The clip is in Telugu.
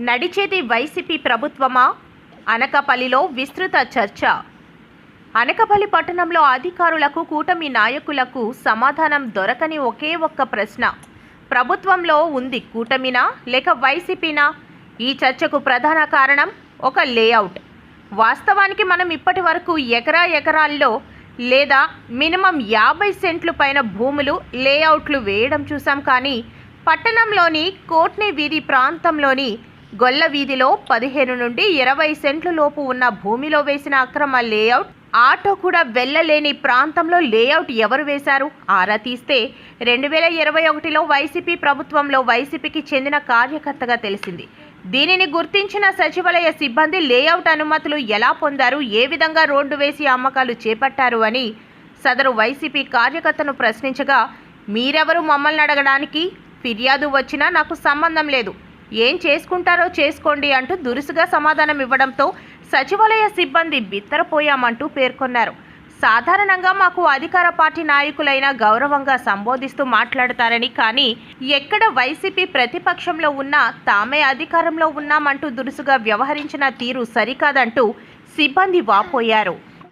నడిచేది వైసీపీ ప్రభుత్వమా? అనకపల్లిలో విస్తృత చర్చ. అనకపల్లి పట్టణంలో అధికారులకు కూటమి నాయకులకు సమాధానం దొరకని ఒకే ఒక్క ప్రశ్న. ప్రభుత్వంలో ఉంది కూటమినా? లేక వైసీపీనా? ఈ చర్చకు ప్రధాన కారణం ఒక లేఅవుట్. వాస్తవానికి మనం ఇప్పటి వరకు ఎకరా ఎకరాల్లో లేదా మినిమం యాభై సెంట్లు పైన భూములు లేఅవుట్లు వేయడం చూసాం కానీ పట్టణంలోని కోట్ని వీధి ప్రాంతంలోని గొల్ల వీధిలో పదిహేను నుండి ఇరవై సెంట్ల లోపు ఉన్న భూమిలో వేసిన అక్రమ లేఅవుట్ ఆటో కూడా వెళ్ళలేని ప్రాంతంలో లేఅవుట్ ఎవరు వేశారు? ఆరా తీస్తే రెండు వేల ఇరవై ఒకటిలో వైసీపీ ప్రభుత్వంలో వైసీపీకి చెందిన కార్యకర్తగా తెలిసింది. దీనిని గుర్తించిన సచివాలయ సిబ్బంది లేఅవుట్ అనుమతులు ఎలా పొందారు? ఏ విధంగా రోడ్డు వేసి అమ్మకాలు చేపట్టారు అని సదరు వైసీపీ కార్యకర్తను ప్రశ్నించగా మీరెవరు మమ్మల్ని అడగడానికి? ఫిర్యాదు వచ్చినా నాకు సంబంధం లేదు. ఏం చేసుకుంటారో చేసుకోండి అంటూ దురుసుగా సమాధానం ఇవ్వడంతో సచివాలయ సిబ్బంది బిత్తరపోయామంటూ పేర్కొన్నారు. సాధారణంగా మాకు అధికార పార్టీ నాయకులైన గౌరవంగా సంబోధిస్తూ మాట్లాడతారని కానీ ఎక్కడ వైసీపీ ప్రతిపక్షంలో ఉన్నా తామే అధికారంలో ఉన్నామంటూ దురుసుగా వ్యవహరించిన తీరు సరికాదంటూ సిబ్బంది వాపోయారు.